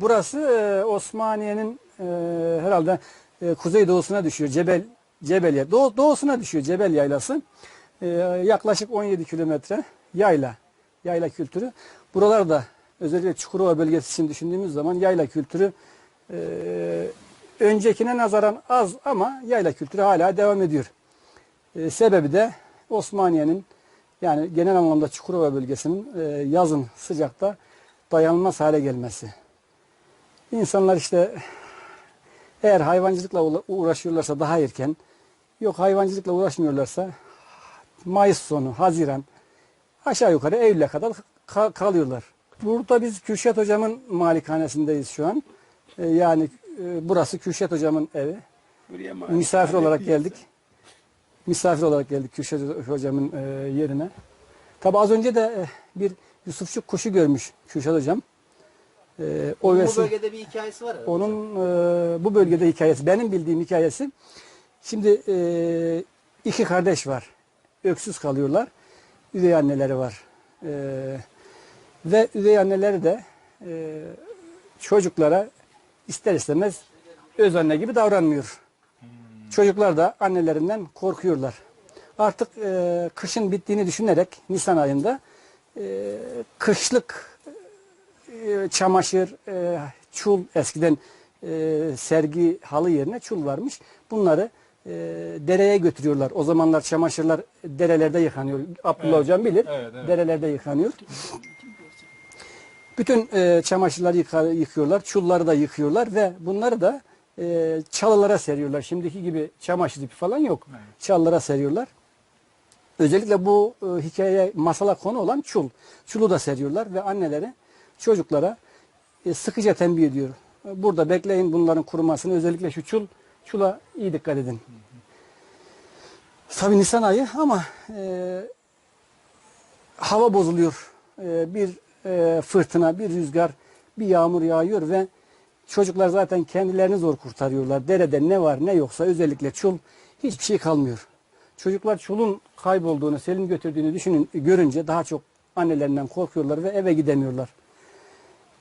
burası e, Osmaniye'nin e, herhalde e, kuzeydoğusuna düşüyor. Cebel Cebel Doğu, doğusuna düşüyor Cebel Yaylası. E, yaklaşık 17 kilometre yayla. Yayla kültürü. Buralarda özellikle Çukurova bölgesi için düşündüğümüz zaman yayla kültürü e, öncekine nazaran az ama yayla kültürü hala devam ediyor. E, sebebi de Osmaniye'nin yani genel anlamda Çukurova bölgesinin e, yazın sıcakta dayanılmaz hale gelmesi. İnsanlar işte eğer hayvancılıkla uğra- uğraşıyorlarsa daha erken, yok hayvancılıkla uğraşmıyorlarsa Mayıs sonu, Haziran aşağı yukarı Eylül'e kadar ka- kalıyorlar. Burada biz Kürşat hocamın malikanesindeyiz şu an. E, yani e, burası Kürşat hocamın evi. Buraya Misafir olarak geldik. Misafir olarak geldik Kürşat hocamın e, yerine. Tabi az önce de e, bir Yusufçuk kuşu görmüş Kürşat hocam. E, o Bu bölgede bir hikayesi var herhalde. onun e, bu bölgede hikayesi, benim bildiğim hikayesi. Şimdi e, iki kardeş var. Öksüz kalıyorlar. Üvey anneleri var. E, ve üvey anneleri de e, çocuklara ister istemez öz anne gibi davranmıyor. Çocuklar da annelerinden korkuyorlar. Artık e, kışın bittiğini düşünerek Nisan ayında e, kışlık e, çamaşır, e, çul eskiden e, sergi halı yerine çul varmış. Bunları e, dereye götürüyorlar. O zamanlar çamaşırlar derelerde yıkanıyor. Abdullah Evet, hocam bilir. evet, evet. Derelerde yıkanıyor. Bütün e, çamaşırları yıka- yıkıyorlar, çulları da yıkıyorlar ve bunları da e, çalılara seriyorlar. Şimdiki gibi çamaşır ipi falan yok. Evet. Çalılara seriyorlar. Özellikle bu e, hikayeye masala konu olan çul. Çulu da seriyorlar ve anneleri çocuklara e, sıkıca tembih ediyor. Burada bekleyin bunların kurumasını. Özellikle şu çul, çula iyi dikkat edin. Tabi Nisan ayı ama e, hava bozuluyor. E, bir e, fırtına, bir rüzgar, bir yağmur yağıyor ve çocuklar zaten kendilerini zor kurtarıyorlar. Derede ne var ne yoksa özellikle çul hiçbir şey kalmıyor. Çocuklar çulun kaybolduğunu, Selim götürdüğünü düşünün, görünce daha çok annelerinden korkuyorlar ve eve gidemiyorlar.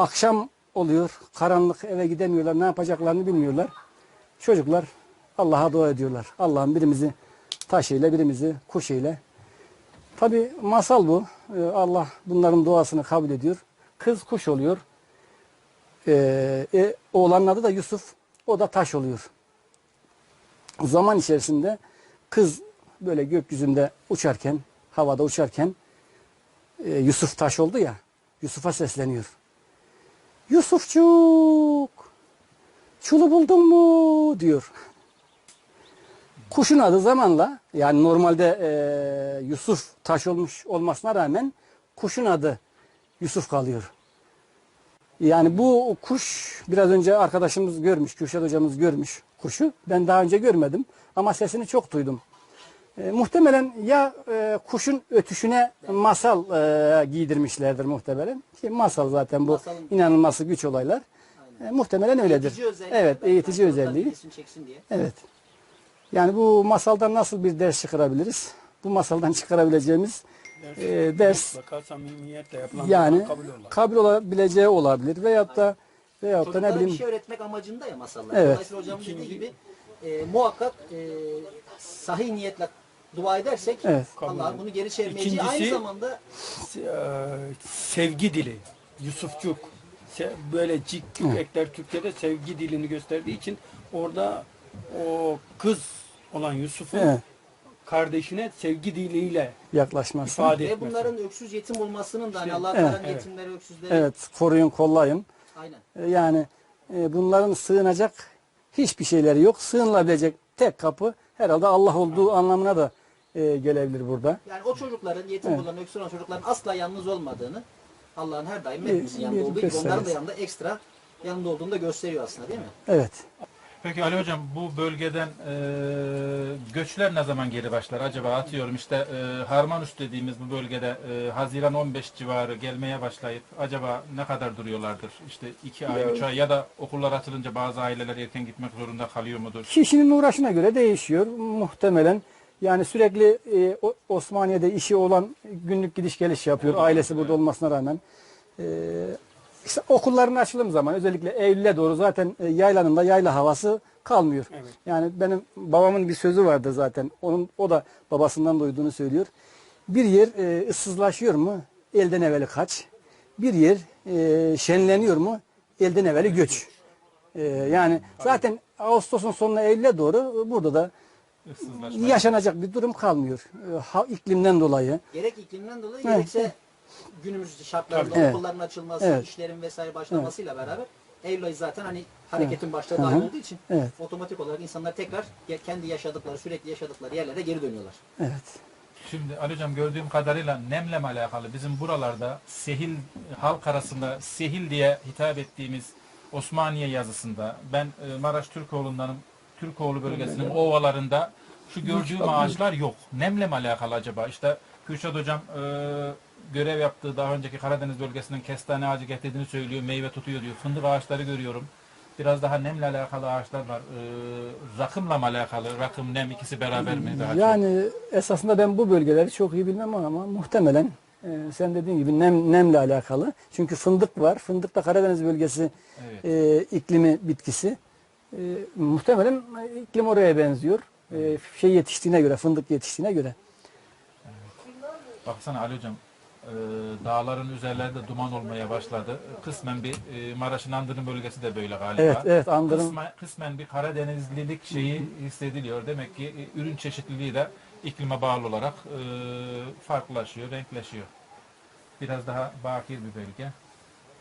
Akşam oluyor, karanlık eve gidemiyorlar, ne yapacaklarını bilmiyorlar. Çocuklar Allah'a dua ediyorlar. Allah'ım birimizi taş ile, birimizi kuş ile. Tabi masal bu. Ee, Allah bunların duasını kabul ediyor. Kız kuş oluyor. Ee, e, oğlanın adı da Yusuf. O da taş oluyor. Zaman içerisinde kız böyle gökyüzünde uçarken, havada uçarken e, Yusuf taş oldu ya. Yusuf'a sesleniyor. Yusufçuk çulu buldun mu diyor. Kuşun adı zamanla yani normalde e, Yusuf taş olmuş olmasına rağmen kuşun adı Yusuf kalıyor. Yani bu kuş biraz önce arkadaşımız görmüş, Kürşat hocamız görmüş kuşu. Ben daha önce görmedim ama sesini çok duydum. E, muhtemelen ya e, kuşun ötüşüne masal e, giydirmişlerdir muhtemelen. Ki masal zaten bu Masalın- inanılması güç olaylar. E, muhtemelen öyledir. Eğitici özelliği. Evet, belki eğitici çocuklar özelliği. ilgisini çeksin diye. Evet. Yani bu masaldan nasıl bir ders çıkarabiliriz? Bu masaldan çıkarabileceğimiz e, ders Mutlaka samimiyetle yapılan yani kabul kabul olabileceği olabilir veyahut da veyahut da Çocuklara ne bir bileyim şey öğretmek amacında ya masallar. Evet. Dolayısıyla hocamın dediği gibi e, muhakkak e, sahih niyetle dua edersek Evet. Allah bunu geri çevirmeyeceği. İkincisi- Aynı zamanda e, sevgi dili. Yusufçuk. Böyle cik ekler Türkiye'de sevgi dilini gösterdiği için orada o kız olan Yusuf'un Evet. kardeşine sevgi diliyle yaklaşması. ifade ve bunların öksüz yetim olmasının da hani Allah Evet. Yetimleri, öksüzleri Evet, koruyun, kollayın. aynen. E, Yani e, bunların sığınacak hiçbir şeyleri yok. Sığınılabilecek tek kapı herhalde Allah olduğu anlamına da e, gelebilir burada. Yani o çocukların yetim olan, öksüz olan çocukların asla yalnız olmadığını Allah'ın her daim hepimizin yanında olduğu gibi onların da yanında ekstra yanında olduğunu da gösteriyor aslında değil mi? Evet. Peki Ali Hocam bu bölgeden e, göçler ne zaman geri başlar? Acaba atıyorum işte e, Harmanus dediğimiz bu bölgede e, Haziran 15 civarı gelmeye başlayıp acaba ne kadar duruyorlardır? İşte 2 ay, 3 ay ya da okullar açılınca bazı aileler erken gitmek zorunda kalıyor mudur? Kişinin uğraşına göre değişiyor muhtemelen. Yani sürekli e, Osmaniye'de işi olan günlük gidiş geliş yapıyor. Ailesi burada olmasına rağmen. E, İşte okulların açılım zaman özellikle Eylül'e doğru zaten e, yaylanın da yayla havası kalmıyor. Evet. Yani benim babamın bir sözü vardı zaten. Onun o da babasından duyduğunu söylüyor. Bir yer e, ıssızlaşıyor mu? Elden evveli kaç. Bir yer e, şenleniyor mu? Elden evveli göç. E, yani zaten Ağustos'un sonuna Eylül'e doğru e, burada da Issızlaşma. yaşanacak bir durum kalmıyor. E, ha, iklimden dolayı. Gerek iklimden dolayı Evet. gerekse günümüz şartlarında Evet. okulların açılması, Evet. işlerin vesaire başlamasıyla beraber Eylül ayı zaten hani hareketin başladığı Hı ay hı. olduğu için Evet. otomatik olarak insanlar tekrar kendi yaşadıkları, sürekli yaşadıkları yerlere geri dönüyorlar. Evet. Şimdi Ali Hocam gördüğüm kadarıyla nemle mi alakalı bizim buralarda sehil halk arasında sehil diye hitap ettiğimiz Osmaniye yazısında ben e, Maraş Türkoğlu'ndanım. Türkoğlu bölgesinin ovalarında şu gördüğüm ağaçlar yok. Nemle mi alakalı acaba? İşte Kürşat Hocam e, görev yaptığı daha önceki Karadeniz bölgesinden kestane ağacı getirdiğini söylüyor. Meyve tutuyor diyor. Fındık ağaçları görüyorum. Biraz daha nemle alakalı ağaçlar var. E, rakımla mı alakalı? Rakım, nem ikisi beraber mi? Daha çok? Yani esasında ben bu bölgeleri çok iyi bilmem ama muhtemelen e, sen dediğin gibi nem, nemle alakalı. Çünkü fındık var. Fındık da Karadeniz bölgesi Evet. e, iklimi bitkisi. E, muhtemelen iklim oraya benziyor. E, şey yetiştiğine göre, fındık yetiştiğine göre. Baksana Ali Hocam, e, dağların üzerlerinde duman olmaya başladı. Kısmen bir e, Maraş'ın Andırın bölgesi de böyle galiba. Evet, evet Andırın Kısmen, kısmen bir Karadenizlilik şeyi hissediliyor. Demek ki e, ürün çeşitliliği de iklime bağlı olarak e, farklılaşıyor, renkleşiyor. Biraz daha bakir bir bölge.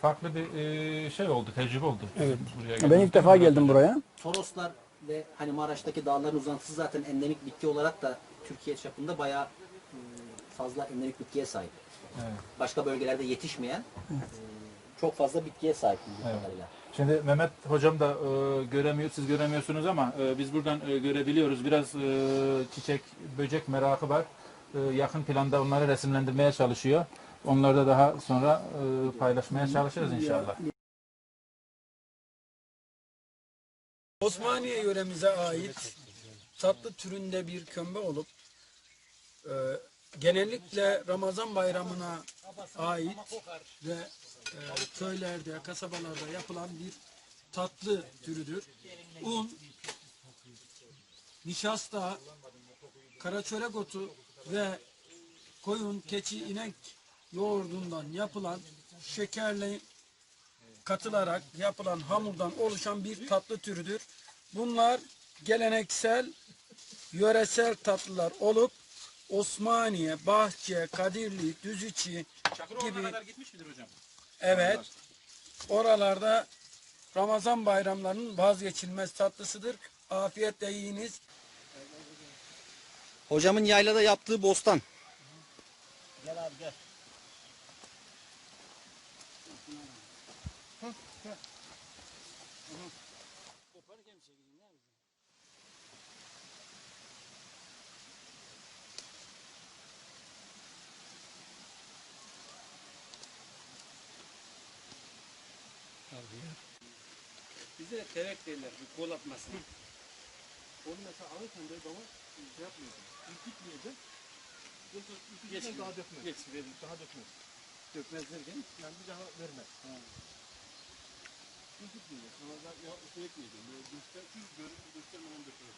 Farklı bir e, şey oldu, tecrübe oldu. Evet. Buraya ben ilk defa geldim buraya. buraya. Toroslar ve hani Maraş'taki dağların uzantısı zaten endemik bitki olarak da Türkiye çapında bayağı ım, fazla endemik bitkiye sahip. Evet. Başka bölgelerde yetişmeyen ım, çok fazla bitkiye sahip Evet. kadarıyla. Şimdi Mehmet hocam da e, göremiyor, siz göremiyorsunuz ama e, biz buradan e, görebiliyoruz. Biraz e, çiçek, böcek merakı var. E, yakın planda onları resimlendirmeye çalışıyor. Onları da daha sonra e, paylaşmaya çalışırız inşallah. Osmaniye yöremize ait tatlı türünde bir kömbe olup e, genellikle Ramazan bayramına ait ve e, köylerde, kasabalarda yapılan bir tatlı türüdür. Un, nişasta, karaçörek otu ve koyun, keçi, inek yoğurdundan yapılan şekerli katılarak yapılan hamurdan oluşan bir tatlı türüdür. Bunlar geleneksel, yöresel tatlılar olup Osmaniye, Bahçe, Kadirli, Düzüçi gibi gitmiş midir hocam? evet oralarda Ramazan bayramlarının vazgeçilmez tatlısıdır. Afiyetle yiyiniz. Hocamın yaylada yaptığı bostan. Bize terek derler, bir kol atmasın. Onu mesela alırken böyle baba şey yapmıyordum. İlk gitmeyecek. Geç daha dökmez. Geç verir, daha dökmez. Dökmez derken yani bir daha vermez. Ha. Gitmeyecek. Sonra da ya şey etmeyecek. Böyle göster, siz görüp göstermeden dökmez.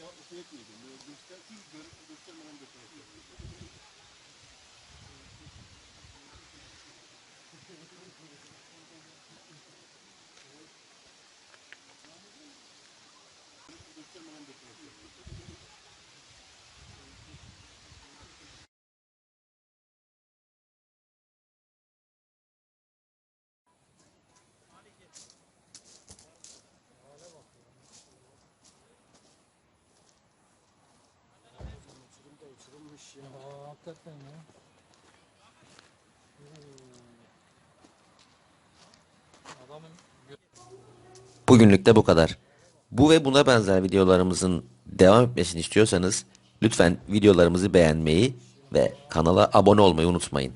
Ya şey etmeyecek. Böyle göster, siz görüp göstermeden dökmez. Bugünlük de bu kadar. Bu ve buna benzer videolarımızın devam etmesini istiyorsanız lütfen videolarımızı beğenmeyi ve kanala abone olmayı unutmayın.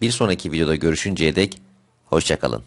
Bir sonraki videoda görüşünceye dek hoşçakalın.